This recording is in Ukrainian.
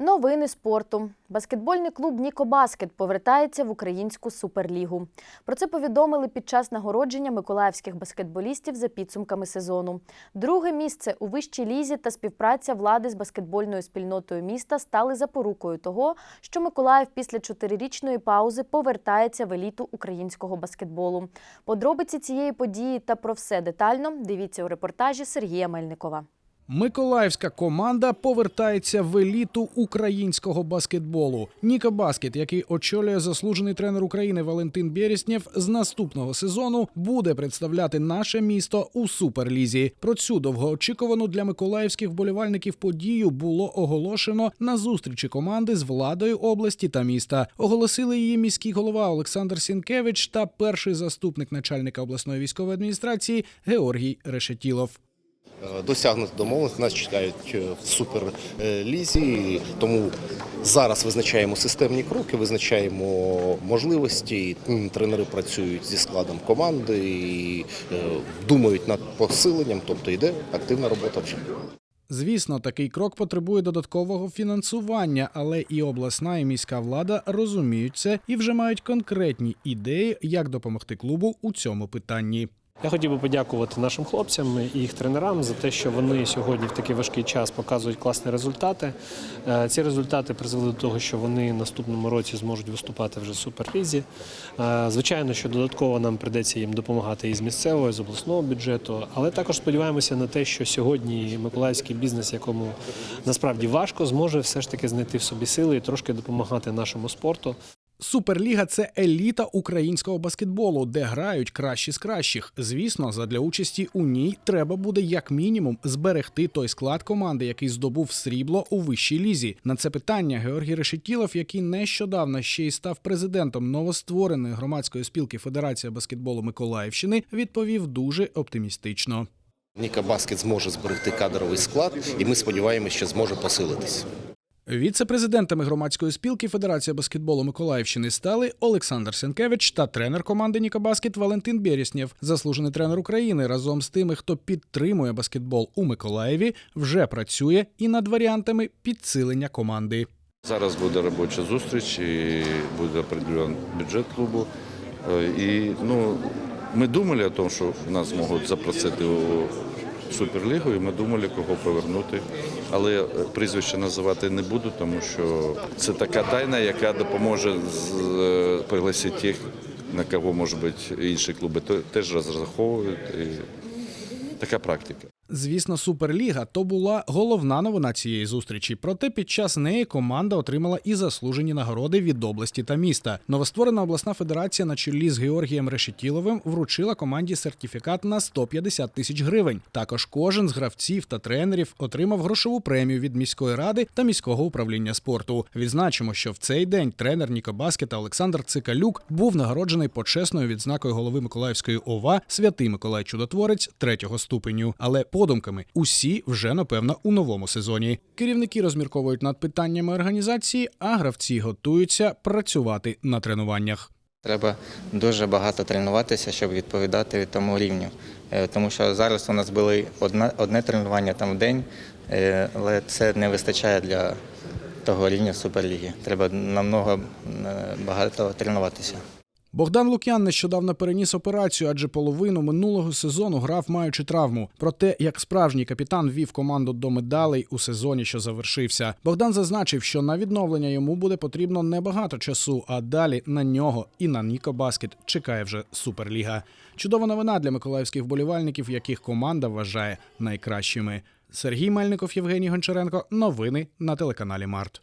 Новини спорту. Баскетбольний клуб Нікобаскет повертається в українську суперлігу. Про це повідомили під час нагородження миколаївських баскетболістів за підсумками сезону. Друге місце у вищій лізі та співпраця влади з баскетбольною спільнотою міста стали запорукою того, що Миколаїв після чотирирічної паузи повертається в еліту українського баскетболу. Подробиці цієї події та про все детально дивіться у репортажі Сергія Мельникова. Миколаївська команда повертається в еліту українського баскетболу. Ніка Баскет, який очолює заслужений тренер України Валентин Береснєв, з наступного сезону буде представляти наше місто у суперлізі. Про цю довгоочікувану для миколаївських вболівальників подію було оголошено на зустрічі команди з владою області та міста. Оголосили її міський голова Олександр Сінкевич та перший заступник начальника обласної військової адміністрації Георгій Решетілов. Е, досягнути домовленості. Нас чекають е, в суперлізі, тому зараз визначаємо системні кроки, визначаємо можливості. Тренери працюють зі складом команди і е, думають над посиленням, тобто йде активна робота вже. Звісно, такий крок потребує додаткового фінансування, але і обласна і міська влада розуміють це і вже мають конкретні ідеї, як допомогти клубу у цьому питанні. Я хотів би подякувати нашим хлопцям і їх тренерам за те, що вони сьогодні в такий важкий час показують класні результати. Е, Ці результати призвели до того, що вони наступному році зможуть виступати вже в суперлізі. Е, Звичайно, що додатково нам прийдеться їм допомагати і з місцевого, і з обласного бюджету, але також сподіваємося на те, що сьогодні миколаївський бізнес, якому насправді важко, зможе все ж таки знайти в собі сили і трошки допомагати нашому спорту. Суперліга це еліта українського баскетболу, де грають кращі з кращих. Звісно, задля участі у ній треба буде як мінімум зберегти той склад команди, який здобув срібло у вищій лізі. На це питання Георгій Решетілов, який нещодавно ще й став президентом новоствореної громадської спілки Федерація баскетболу Миколаївщини, відповів дуже оптимістично. Ніка Баскет зможе зберегти кадровий склад, і ми сподіваємося, що зможе посилитись. Віце-президентами громадської спілки Федерація баскетболу Миколаївщини стали Олександр Сенкевич та тренер команди Ніка Баскет Валентин Берєснєв. Заслужений тренер України разом з тими, хто підтримує баскетбол у Миколаєві, вже працює і над варіантами підсилення команди. Зараз буде робоча зустріч і буде определений бюджет клубу. Е, І ну, ми думали о тому, що нас можуть запросити у Суперлігу, і ми думали, кого повернути. Але е, прізвище називати не буду, тому що це така тайна, яка допоможе е, пригласити тих, на кого, може бути, інші клуби те- теж розраховують. І така практика. Звісно, Суперліга то була головна новина цієї зустрічі. Проте під час неї команда отримала і заслужені нагороди від області та міста. Новостворена обласна федерація на чолі з Георгієм Решетіловим вручила команді сертифікат на 150 тисяч гривень. Також кожен з гравців та тренерів отримав грошову премію від міської ради та міського управління спорту. Відзначимо, що в цей день тренер Нікобаскета Олександр Цикалюк був нагороджений почесною відзнакою голови Миколаївської ОВА Святий Миколай Чудотворець третього ступеню. Але подумками усі вже напевно у новому сезоні. Керівники розмірковують над питаннями організації, а гравці готуються працювати на тренуваннях. Треба дуже багато тренуватися, щоб відповідати тому рівню. Е, Тому що зараз у нас було одне, одне тренування там в день, е, але це не вистачає для того рівня суперліги. Треба намного е, багато тренуватися. Богдан Лук'ян нещодавно переніс операцію, адже половину минулого сезону грав маючи травму. Проте, як справжній капітан вів команду до медалей у сезоні, що завершився. Богдан зазначив, що на відновлення йому буде потрібно небагато часу, а далі на нього і на Ніко Баскет чекає вже суперліга. Чудова новина для миколаївських вболівальників, яких команда вважає найкращими. Сергій Мельников, Євгеній Гончаренко. Новини на телеканалі Март.